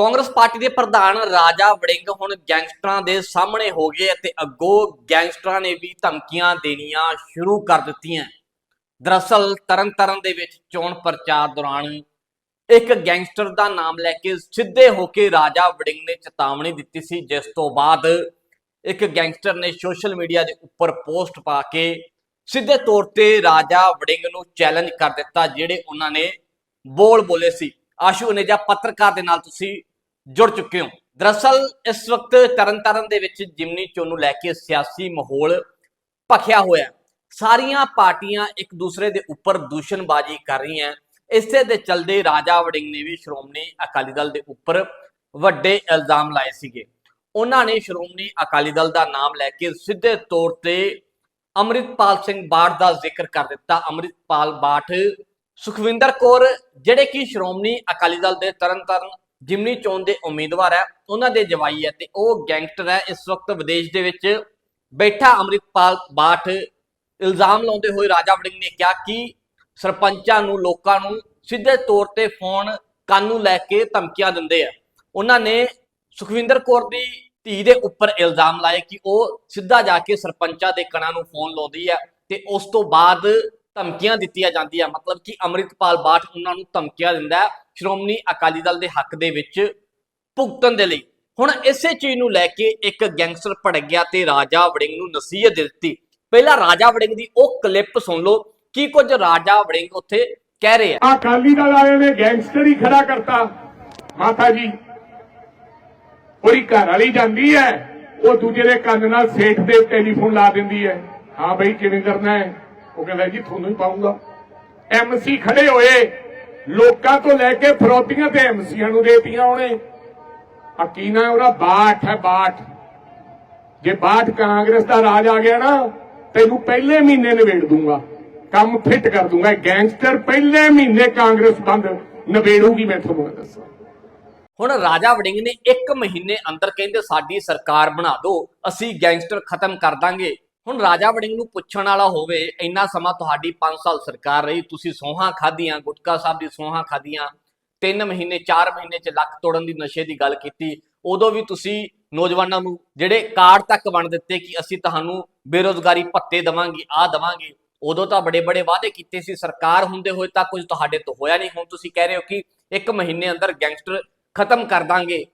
Congress party ਦੇ ਪ੍ਰਧਾਨ ਰਾਜਾ ਵੜਿੰਗ ਹੁਣ ਗੈਂਗਸਟਰਾਂ ਦੇ ਸਾਹਮਣੇ ਹੋ ਗਏ ਅਤੇ ਅੱਗੋਂ ਗੈਂਗਸਟਰਾਂ ਨੇ ਵੀ ਧਮਕੀਆਂ ਦੇਣੀਆਂ ਸ਼ੁਰੂ ਕਰ ਦਿੱਤੀਆਂ। ਦਰਅਸਲ ਤਰਨਤਾਰਨ ਦੇ ਵਿੱਚ ਚੋਣ ਪ੍ਰਚਾਰ ਦੌਰਾਨ ਇੱਕ ਗੈਂਗਸਟਰ ਦਾ ਨਾਮ ਲੈ ਕੇ ਸਿੱਧੇ ਹੋ ਕੇ ਰਾਜਾ ਵੜਿੰਗ ਨੇ ਚੇਤਾਵਨੀ ਦਿੱਤੀ ਸੀ। ਜਿਸ ਤੋਂ ਬਾਅਦ ਇੱਕ ਗੈਂਗਸਟਰ ਨੇ ਸੋਸ਼ਲ ਮੀਡੀਆ ਦੇ ਉੱਪਰ ਪੋਸਟ ਪਾ ਕੇ ਸਿੱਧੇ ਤੌਰ ਤੇ ਰਾਜਾ ਵੜਿੰਗ ਨੂੰ ਚੈਲੰਜ ਕਰ ਦਿੱਤਾ, ਜਿਹੜੇ ਉਹਨਾਂ ਨੇ ਬੋਲ ਬੋਲੇ ਸੀ। ਆਸ਼ੂ ਅਨੇਜਾ ਪੱਤਰਕਾਰ ਦੇ ਨਾਲ ਤੁਸੀਂ ਜੁੜ ਚੁੱਕੇ ਹੋ। ਦਰਅਸਲ, ਇਸ ਵਕਤ ਤਰਨਤਾਰਨ ਦੇ ਵਿੱਚ ਜਿਮਨੀ ਚੋਣ ਨੂੰ ਲੈ ਕੇ ਸਿਆਸੀ ਮਾਹੌਲ ਭਖਿਆ ਹੋਇਆ ਸਾਰੀਆਂ ਪਾਰਟੀਆਂ ਇੱਕ ਦੂਸਰੇ ਦੇ ਉੱਪਰ ਦੂਸ਼ਣਬਾਜ਼ੀ ਕਰ ਰਹੀਆਂ ਇਸੇ ਦੇ ਚਲਦੇ ਰਾਜਾ ਵੜਿੰਗ ਨੇ ਵੀ ਸ਼੍ਰੋਮਣੀ ਅਕਾਲੀ ਦਲ ਦੇ ਉੱਪਰ ਵੱਡੇ ਇਲਜ਼ਾਮ ਲਾਏ ਸੀਗੇ। ਉਹਨਾਂ ਨੇ ਸ਼੍ਰੋਮਣੀ ਅਕਾਲੀ ਦਲ ਦਾ ਨਾਮ ਲੈ ਕੇ ਸਿੱਧੇ ਤੌਰ ਤੇ ਅੰਮ੍ਰਿਤਪਾਲ ਸਿੰਘ ਬਾਠ ਦਾ ਜ਼ਿਕਰ ਕਰ ਦਿੱਤਾ। ਅੰਮ੍ਰਿਤਪਾਲ ਬਾਠ ਸੁਖਵਿੰਦਰ ਕੌਰ, ਜਿਹੜੇ ਕਿ ਸ਼੍ਰੋਮਣੀ ਅਕਾਲੀ ਦਲ ਦੇ ਤਰਨਤਾਰਨ ਜਿਮਨੀ ਚੋਣ ਦੇ ਉਮੀਦਵਾਰ ਹੈ, ਉਹਨਾਂ ਦੇ ਜਵਾਈ ਹੈ ਤੇ ਉਹ ਗੈਂਗਸਟਰ ਹੈ। ਇਸ ਵਕਤ ਵਿਦੇਸ਼ ਦੇ ਵਿੱਚ ਬੈਠਾ ਅੰਮ੍ਰਿਤਪਾਲ ਬਾਠ ਇਲਜ਼ਾਮ ਲਾਉਂਦੇ ਹੋਏ ਰਾਜਾ ਵੜਿੰਗ ਨੇ ਕਿਹਾ ਕਿ ਸਰਪੰਚਾਂ ਨੂੰ ਲੋਕਾਂ ਨੂੰ ਸਿੱਧੇ ਤੌਰ ਤੇ ਫੋਨ ਕੰਨ ਨੂੰ ਲੈ ਕੇ ਧਮਕੀਆਂ ਦਿੰਦੇ ਆ। ਉਹਨਾਂ ਨੇ ਸੁਖਵਿੰਦਰ ਕੌਰ ਦੀ ਧੀ ਦੇ ਉੱਪਰ ਇਲਜ਼ਾਮ ਲਾਏ ਕਿ ਉਹ ਸਿੱਧਾ ਜਾ ਕੇ ਸਰਪੰਚਾਂ ਦੇ ਕਣਾਂ ਨੂੰ ਫੋਨ ਲਾਉਂਦੀ ਹੈ ਤੇ ਉਸ ਤੋਂ ਬਾਅਦ ਧਮਕੀਆਂ ਦਿੱਤੀਆਂ ਜਾਂਦੀਆਂ। ਮਤਲਬ ਕਿ ਅੰਮ੍ਰਿਤਪਾਲ ਬਾਠ ਉਹਨਾਂ ਨੂੰ ਧਮਕੀਆਂ ਦਿੰਦਾ ਸ਼੍ਰੋਮਣੀ ਅਕਾਲੀ ਦਲ ਦੇ ਹੱਕ ਦੇ ਵਿੱਚ ਭੁਗਤਣ ਦੇ ਲਈ। ਹੁਣ ਇਸੇ ਚੀਜ਼ ਨੂੰ ਲੈ ਕੇ ਇੱਕ ਗੈਂਗਸਟਰ ਭੜਕ ਗਿਆ ਤੇ ਰਾਜਾ ਵੜਿੰਗ ਨੂੰ ਨਸੀਹਤ ਦਿੱਤੀ। ਪਹਿਲਾਂ ਰਾਜਾ ਵੜਿੰਗ ਦੀ ਉਹ ਕਲਿੱਪ ਸੁਣ ਲਓ, ਕੀ ਕੁਝ ਰਾਜਾ ਵੜਿੰਗ ਉੱਥੇ ਕਹਿ ਰਹੇ ਆ। ਅਕਾਲੀ ਦਲ ਵਾਲੇ ਨੇ ਗੈਂਗਸਟਰ ਹੀ ਖੜਾ ਕਰਤਾ। ਮਾਤਾ ਜੀ, ਉਹਦੀ ਘਰ ਵਾਲੀ ਜਾਂਦੀ ਹੈ, ਉਹ ਦੂਜੇ ਦੇ ਕੰਨ ਨਾਲ ਸੇਠ ਦੇ ਟੈਲੀਫੋਨ ਲਾ ਦਿੰਦੀ ਹੈ। ਹਾਂ ਬਈ, ਕਿਵੇਂ ਕਰਨਾ ਹੈ? ਉਹ ਕਹਿੰਦਾ ਜੀ, ਤੁਹਾਨੂੰ ਹੀ ਪਾਉਂਗਾ। ਐਮਸੀ ਖੜੇ ਹੋਏ, ਲੋਕਾਂ ਤੋਂ ਲੈ ਕੇ ਫਰੋਤੀਆਂ ਤੇ ਐਮਸੀਆਂ ਨੂੰ ਦੇਤੀਆਂ ਉਹਨੇ। ਆ ਕੀ ਨਾ ਉਹਦਾ? ਬਾਠ ਹੈ, ਬਾਠ। ਜੇ ਬਾਠ ਕਾਂਗਰਸ ਦਾ ਰਾਜ ਆ ਗਿਆ ਨਾ, ਤੈਨੂੰ ਪਹਿਲੇ ਮਹੀਨੇ ਨਿਬੇੜ ਦੂੰਗਾ। ਕੰਮ ਫਿੱਟ ਕਰ ਦੂੰਗਾ। ਗੈਂਗਸਟਰ ਪਹਿਲੇ ਮਹੀਨੇ ਕਾਂਗਰਸ ਬੰਦ ਨਿਬੇੜੂਗੀ, ਮੈਂ ਤੁਹਾਨੂੰ ਦੱਸਾਂ। ਹੁਣ ਰਾਜਾ ਵੜਿੰਗ ਨੇ 1 ਮਹੀਨੇ ਅੰਦਰ ਕਹਿੰਦੇ ਸਾਡੀ ਸਰਕਾਰ ਬਣਾ ਦਿਓ, ਅਸੀਂ ਗੈਂਗਸਟਰ ਖਤਮ ਕਰ ਦਾਂਗੇ। ਹੁਣ ਰਾਜਾ ਵੜਿੰਗ ਨੂੰ ਪੁੱਛਣ ਵਾਲਾ ਹੋਵੇ, ਇੰਨਾ ਸਮਾਂ ਤੁਹਾਡੀ 5 ਸਾਲ ਸਰਕਾਰ ਰਹੀ, ਤੁਸੀਂ ਸੋਹਾਂ ਖਾਧੀਆਂ, ਗੁਟਕਾ ਸਾਹਿਬ ਦੀ ਸੋਹਾਂ ਖਾਧੀਆਂ 3 ਮਹੀਨੇ 4 ਮਹੀਨੇ ਚ ਲੱਕ ਤੋੜਨ ਦੀ ਨਸ਼ੇ ਦੀ ਗੱਲ ਕੀਤੀ, ਉਦੋਂ ਵੀ ਤੁਸੀਂ ਨੌਜਵਾਨਾਂ ਨੂੰ ਜਿਹੜੇ ਕਾਰਡ ਤੱਕ ਵੰਡ ਦਿੱਤੇ ਕਿ ਅਸੀਂ ਤੁਹਾਨੂੰ ਬੇਰੋਜ਼ਗਾਰੀ ਭੱਤੇ ਦਵਾਂਗੇ ਆ ਦਵਾਂਗੇ, ਉਦੋਂ ਤਾਂ ਬੜੇ ਬੜੇ ਵਾਅਦੇ ਕੀਤੇ ਸੀ, ਸਰਕਾਰ ਹੁੰਦੇ ਹੋਏ ਤਾਂ ਕੁਝ ਤੁਹਾਡੇ ਤੋਂ ਹੋਇਆ ਨਹੀਂ, ਹੁਣ ਤੁਸੀਂ ਕਹਿ ਰਹੇ ਹੋ ਕਿ 1 ਮਹੀਨੇ ਅੰਦਰ ਗੈਂਗਸਟਰ ਖਤਮ ਕਰ ਦਾਂਗੇ,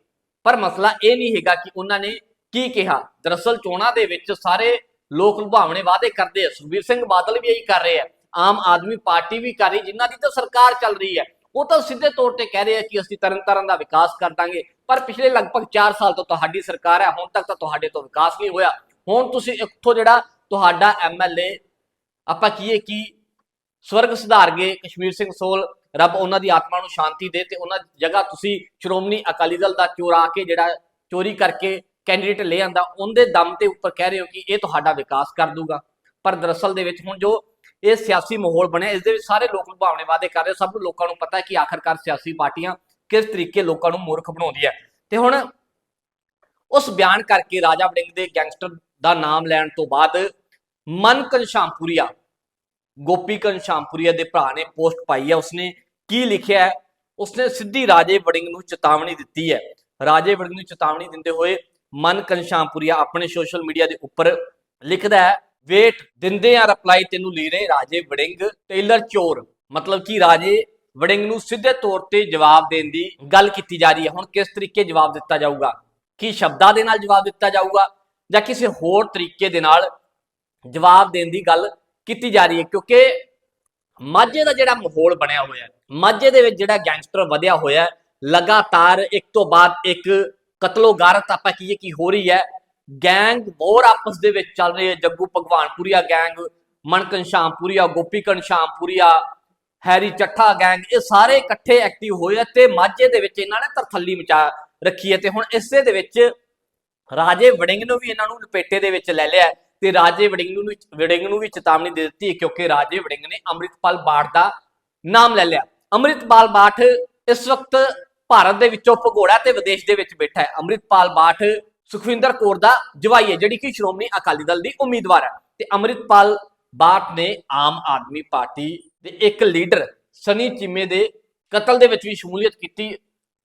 ਪਰ ਮਸਲਾ ਇਹ ਨਹੀਂ ਹੈਗਾ ਕਿ ਉਹਨਾਂ ਨੇ ਕੀ ਕਿਹਾ, ਦਰਅਸਲ ਚੋਣਾਂ ਦੇ ਵਿੱਚ ਸਾਰੇ ਲੋਕ ਲੁਭਾਵਣੇ ਵਾਅਦੇ ਕਰਦੇ ਆ। ਸੁਖਬੀਰ ਸਿੰਘ ਬਾਦਲ ਵੀ ਇਹੀ ਕਰ ਰਹੇ ਆ। ਆਮ ਆਦਮੀ ਪਾਰਟੀ ਵੀ ਕਰ ਰਹੀ, ਜਿਨ੍ਹਾਂ ਦੀ ਤਾਂ ਸਰਕਾਰ ਚੱਲ ਰਹੀ ਹੈ ਉਹ ਤਾਂ ਸਿੱਧੇ ਤੌਰ ਤੇ ਕਹਿ ਰਹੇ ਆ ਕਿ ਅਸੀਂ ਤਰਨਤਾਰਨ ਦਾ ਵਿਕਾਸ ਕਰ ਦਾਂਗੇ। ਪਰ ਪਿਛਲੇ ਲਗਭਗ 4 ਸਾਲ ਤੋਂ ਤੁਹਾਡੀ ਸਰਕਾਰ ਹੈ ਹੁਣ ਤੱਕ ਤਾਂ ਤੁਹਾਡੇ ਤੋਂ ਵਿਕਾਸ ਨਹੀਂ ਹੋਇਆ। ਹੁਣ ਤੁਸੀਂ ਇੱਥੋਂ ਜਿਹੜਾ ਤੁਹਾਡਾ ਐਮਐਲਏ ਆਪਾਂ ਕਹੀਏ ਕਿ ਸਵਰਗ ਸੁਧਾਰ ਗਏ। ਕਸ਼ਮੀਰ ਸਿੰਘ ਸੋਲ, ਰੱਬ ਉਹਨਾਂ ਦੀ ਆਤਮਾ ਨੂੰ ਸ਼ਾਂਤੀ ਦੇ ਤੇ ਉਹਨਾਂ ਜਗ੍ਹਾ ਤੁਸੀਂ ਸ਼੍ਰੋਮਣੀ ਅਕਾਲੀ ਦਲ ਦਾ ਚੋਰਾ ਕੇ ਜਿਹੜਾ ਚੋਰੀ ਕਰਕੇ ਕੈਂਡੀਡੇਟ ਲੈ ਆਂਦਾ, ਉਹਦੇ ਦਮ ਤੇ ਉੱਪਰ ਕਹਿ ਰਹੇ ਹੋ ਕਿ ਇਹ ਤੁਹਾਡਾ ਵਿਕਾਸ ਕਰ ਦੂਗਾ। ਪਰ ਦਰਅਸਲ ਦੇ ਵਿੱਚ ਹੁਣ ਜੋ ਇਹ ਸਿਆਸੀ ਮਾਹੌਲ ਬਣਿਆ, ਇਸ ਦੇ ਵਿੱਚ ਸਾਰੇ ਲੋਕ ਲੁਭਾਵਣੇ ਵਾਅਦੇ ਕਰ ਰਹੇ ਸਭ ਲੋਕਾਂ ਨੂੰ ਪਤਾ ਹੈ ਕਿ ਆਖਰਕਾਰ ਸਿਆਸੀ ਪਾਰਟੀਆਂ ਕਿਸ ਤਰੀਕੇ ਲੋਕਾਂ ਨੂੰ ਮੂਰਖ ਬਣਾਉਂਦੀ ਹੈ। ਤੇ ਹੁਣ ਉਸ ਬਿਆਨ ਕਰਕੇ ਰਾਜਾ ਵੜਿੰਗ ਦੇ ਗੈਂਗਸਟਰ ਦਾ ਨਾਮ ਲੈਣ ਤੋਂ ਬਾਅਦ ਮਨ ਘਨਸ਼ਾਮਪੁਰੀਆ ਗੋਪੀ ਸ਼ਾਮਪੁਰੀਆ ਦੇ ਭਰਾ ਨੇ ਪੋਸਟ ਪਾਈ ਹੈ। ਉਸਨੇ ਕੀ ਲਿਖਿਆ ਹੈ? ਉਸਨੇ ਸਿੱਧੀ ਰਾਜੇ ਵੜਿੰਗ ਨੂੰ ਚੇਤਾਵਨੀ ਦਿੱਤੀ ਹੈ। ਰਾਜੇ ਵੜਿੰਗ ਨੂੰ ਚੇਤਾਵਨੀ ਦਿੰਦੇ ਹੋਏ ਮਨ ਘਨਸ਼ਾਮਪੁਰੀਆ ਆਪਣੇ ਸੋਸ਼ਲ ਮੀਡੀਆ ਦੇ ਉੱਪਰ ਲਿਖਦਾ ਹੈ, ਵੇਟ, ਦਿੰਦੇ ਆ ਰਿਪਲਾਈ ਤੈਨੂੰ ਲੀ ਰਾਜੇ ਵੜਿੰਗ, ਟੇਲਰ ਚੋਰ। ਮਤਲਬ ਕਿ ਰਾਜੇ ਵੜਿੰਗ ਨੂੰ ਸਿੱਧੇ ਤੌਰ ਤੇ ਜਵਾਬ ਦੇਣ ਦੀ ਗੱਲ ਕੀਤੀ ਜਾ ਰਹੀ ਹੈ। ਹੁਣ ਕਿਸ ਤਰੀਕੇ ਜਵਾਬ ਦਿੱਤਾ ਜਾਊਗਾ? ਕੀ ਸ਼ਬਦਾਂ ਦੇ ਨਾਲ ਜਵਾਬ ਦਿੱਤਾ ਜਾਊਗਾ? ਜਾਂ ਕਿਸੇ ਹੋਰ ਤਰੀਕੇ ਦੇ ਨਾਲ ਜਵਾਬ ਦੇਣ ਦੀ ਗੱਲ ਕੀਤੀ ਜਾ ਰਹੀ ਹੈ? ਕਿਉਂਕਿ ਮਾਝੇ ਦਾ ਜਿਹੜਾ ਮਾਹੌਲ ਬਣਿਆ ਹੋਇਆ ਹੈ, ਮਾਝੇ ਦੇ ਵਿੱਚ ਜਿਹੜਾ ਗੈਂਗਸਟਰ ਵਧਿਆ ਹੋਇਆ ਹੈ, ਲਗਾਤਾਰ ਇੱਕ ਤੋਂ ਬਾਅਦ ਇੱਕ ਕਤਲੋ ਗਾਰਤ ਆਪਾਂ ਕਹੀਏ ਕਿ ਹੋ ਰਹੀ ਹੈ। ਗੈਂਗ ਹੋਰ ਆਪਸ ਦੇ ਵਿੱਚ ਚੱਲ ਰਹੀ ਹੈ। Jaggu Bhagwanpuria gang, ਮਨਕਨ Shampuria Gopi Shampuria Harry Chatha gang, ਇਹ ਸਾਰੇ ਇਕੱਠੇ ਐਕਟਿਵ ਹੋਏ ਤੇ ਮਾਝੇ ਦੇ ਵਿੱਚ ਇਹਨਾਂ ਨੇ ਤਰਥੱਲੀ ਮਚਾ ਰੱਖੀ ਹੈ ਤੇ ਹੁਣ ਇਸੇ ਦੇ ਵਿੱਚ ਰਾਜੇ ਵੜਿੰਗ ਨੂੰ ਵੀ ਇਹਨਾਂ ਨੂੰ ਲਪੇਟੇ ਦੇ ਵਿੱਚ ਲੈ ਲਿਆ ਤੇ ਰਾਜੇ ਵੜਿੰਗ ਨੂੰ ਵੀ- ਵੜਿੰਗ ਨੂੰ ਵੀ ਚੇਤਾਵਨੀ ਦੇ ਦਿੱਤੀ ਕਿਉਂਕਿ ਰਾਜੇ ਵੜਿੰਗ ਨੇ ਅੰਮ੍ਰਿਤਪਾਲ ਬਾਠ ਦਾ ਨਾਮ ਲੈ ਲਿਆ। ਅੰਮ੍ਰਿਤਪਾਲ ਬਾਠ ਇਸ ਵਕਤ ਭਾਰਤ ਦੇ ਵਿੱਚੋਂ ਭਗੌੜਾ ਤੇ ਵਿਦੇਸ਼ ਦੇ ਵਿੱਚ ਬੈਠਾ ਹੈ। ਅੰਮ੍ਰਿਤਪਾਲ ਬਾਠ, ਸੁਖਵਿੰਦਰ ਕੌਰ ਦਾ ਜਵਾਈ ਹੈ, ਜਿਹੜੀ ਕਿ ਸ਼੍ਰੋਮਣੀ ਅਕਾਲੀ ਦਲ ਦੀ ਉਮੀਦਵਾਰ ਹੈ। ਤੇ ਅੰਮ੍ਰਿਤਪਾਲ ਬਾਠ ਨੇ ਆਮ ਆਦਮੀ ਪਾਰਟੀ ਦੇ ਇੱਕ ਲੀਡਰ ਸਨੀ ਚੀਮੇ ਦੇ ਕਤਲ ਦੇ ਵਿੱਚ ਵੀ ਸ਼ਮੂਲੀਅਤ ਕੀਤੀ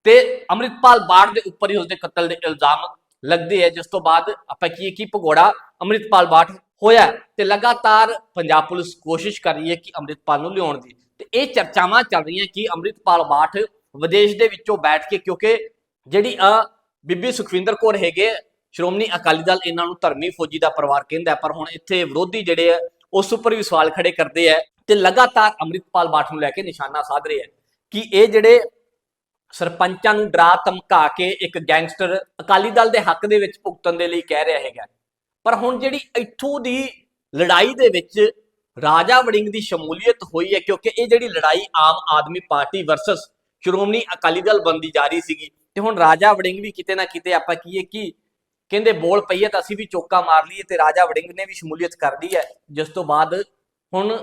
ਤੇ ਅੰਮ੍ਰਿਤਪਾਲ ਬਾਠ ਦੇ ਉੱਪਰ ਹੀ ਉਸਦੇ ਕਤਲ ਦੇ ਇਲਜ਼ਾਮ ਲੱਗਦੇ ਹੈ। ਜਿਸ ਤੋਂ ਬਾਅਦ ਆਪਾਂ ਕੀ ਕੀ ਭਗੌੜਾ ਅੰਮ੍ਰਿਤਪਾਲ ਬਾਠ ਹੋਇਆ ਤੇ ਲਗਾਤਾਰ ਪੰਜਾਬ ਪੁਲਿਸ ਕੋਸ਼ਿਸ਼ ਕਰ ਰਹੀ ਹੈ ਕਿ ਅੰਮ੍ਰਿਤਪਾਲ ਨੂੰ ਲਿਆਉਣ ਦੀ। ਤੇ ਇਹ ਚਰਚਾਵਾਂ ਚੱਲ ਰਹੀਆਂ ਕਿ ਅੰਮ੍ਰਿਤਪਾਲ ਬਾਠ ਵਿਦੇਸ਼ ਦੇ ਵਿੱਚੋਂ ਬੈਠ ਕੇ, ਕਿਉਂਕਿ ਜਿਹੜੀ ਅ ਬੀਬੀ ਸੁਖਵਿੰਦਰ ਕੌਰ ਹੈਗੇ ਸ਼੍ਰੋਮਣੀ ਅਕਾਲੀ ਦਲ ਇਹਨਾਂ ਨੂੰ ਧਰਮੀ ਫੌਜੀ ਦਾ ਪਰਿਵਾਰ ਕਹਿੰਦਾ ਪਰ ਹੁਣ ਇੱਥੇ ਵਿਰੋਧੀ ਜਿਹੜੇ ਆ, ਉਸ ਉੱਪਰ ਵੀ ਸਵਾਲ ਖੜੇ ਕਰਦੇ ਆ ਤੇ ਲਗਾਤਾਰ ਅੰਮ੍ਰਿਤਪਾਲ ਬਾਠ ਨੂੰ ਲੈ ਕੇ ਨਿਸ਼ਾਨਾ ਸਾਧ ਰਹੇ ਆ ਕਿ ਇਹ ਜਿਹੜੇ ਸਰਪੰਚਾਂ ਨੂੰ ਡਰਾ ਧਮਕਾ ਕੇ ਇੱਕ ਗੈਂਗਸਟਰ ਅਕਾਲੀ ਦਲ ਦੇ ਹੱਕ ਦੇ ਵਿੱਚ ਭੁਗਤਣ ਦੇ ਲਈ ਕਹਿ ਰਿਹਾ ਹੈਗਾ। ਪਰ ਹੁਣ ਜਿਹੜੀ ਇੱਥੋਂ ਦੀ ਲੜਾਈ ਦੇ ਵਿੱਚ ਰਾਜਾ ਵੜਿੰਗ ਦੀ ਸ਼ਮੂਲੀਅਤ ਹੋਈ ਹੈ, ਕਿਉਂਕਿ ਇਹ ਜਿਹੜੀ ਲੜਾਈ ਆਮ ਆਦਮੀ ਪਾਰਟੀ ਵਰਸਸ ਸ਼੍ਰੋਮਣੀ ਅਕਾਲੀ ਦਲ ਬੰਦੀ ਜਾ ਰਹੀ ਸੀਗੀ ਤੇ ਹੁਣ ਰਾਜਾ ਵੜਿੰਗ ਵੀ ਕਿਤੇ ਨਾ ਕਿਤੇ ਆਪਾਂ ਕਹੀਏ ਕਿ ਕਹਿੰਦੇ ਬੋਲ ਪਈ ਹੈ ਤਾਂ ਅਸੀਂ ਵੀ ਚੋਕਾ ਮਾਰ ਲਈਏ ਤੇ ਰਾਜਾ ਵੜਿੰਗ ਨੇ ਵੀ ਸ਼ਮੂਲੀਅਤ ਕਰ ਲਈ ਹੈ। ਜਿਸ ਤੋਂ ਬਾਅਦ ਹੁਣ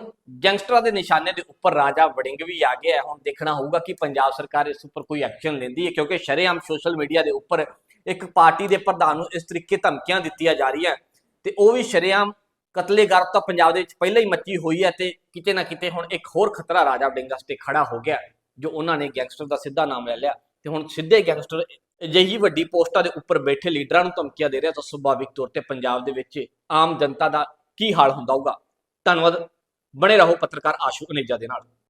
ਗੈਂਗਸਟਰਾਂ ਦੇ ਨਿਸ਼ਾਨੇ ਦੇ ਉੱਪਰ ਰਾਜਾ ਵੜਿੰਗ ਵੀ ਆ ਗਿਆ ਹੁਣ ਦੇਖਣਾ ਹੋਊਗਾ ਕਿ ਪੰਜਾਬ ਸਰਕਾਰ ਇਸ ਉੱਪਰ ਕੋਈ ਐਕਸ਼ਨ ਲੈਂਦੀ ਹੈ ਕਿਉਂਕਿ ਸ਼ਰੇਆਮ ਸੋਸ਼ਲ ਮੀਡੀਆ ਦੇ ਉੱਪਰ ਇੱਕ ਪਾਰਟੀ ਦੇ ਪ੍ਰਧਾਨ ਨੂੰ ਇਸ ਤਰੀਕੇ ਧਮਕੀਆਂ ਦਿੱਤੀਆਂ ਜਾ ਰਹੀਆਂ ਤੇ ਉਹ ਵੀ ਸ਼ਰੇਆਮ ਕਤਲੇਗਾਰ ਤਾਂ ਪੰਜਾਬ ਦੇ ਵਿੱਚ ਪਹਿਲਾਂ ਹੀ ਮੱਚੀ ਹੋਈ ਹੈ ਤੇ ਕਿਤੇ ਨਾ ਕਿਤੇ ਹੁਣ ਇੱਕ ਹੋਰ ਖਤਰਾ ਰਾਜਾ ਵੜਿੰਗ ਵਾਸਤੇ ਖੜਾ ਹੋ ਗਿਆ ਜੋ ਉਹਨਾਂ ਨੇ ਗੈਂਗਸਟਰ ਦਾ ਸਿੱਧਾ ਨਾਮ ਲੈ ਲਿਆ, ਤੇ ਹੁਣ ਸਿੱਧੇ ਗੈਂਗਸਟਰ ਅਜਿਹੀ ਵੱਡੀ ਪੋਸਟਾਂ ਦੇ ਉੱਪਰ ਬੈਠੇ ਲੀਡਰਾਂ ਨੂੰ ਧਮਕੀਆਂ ਦੇ ਰਿਹਾ ਤਾਂ ਸੁਭਾਵਿਕ ਤੌਰ ਤੇ ਪੰਜਾਬ ਦੇ ਵਿੱਚ ਆਮ ਜਨਤਾ ਦਾ ਕੀ ਹਾਲ ਹੁੰਦਾ ਹੋਊਗਾ। ਧੰਨਵਾਦ। ਬਣੇ ਰਹੋ ਪੱਤਰਕਾਰ ਆਸ਼ੂ ਅਨੇਜਾ ਦੇ ਨਾਲ।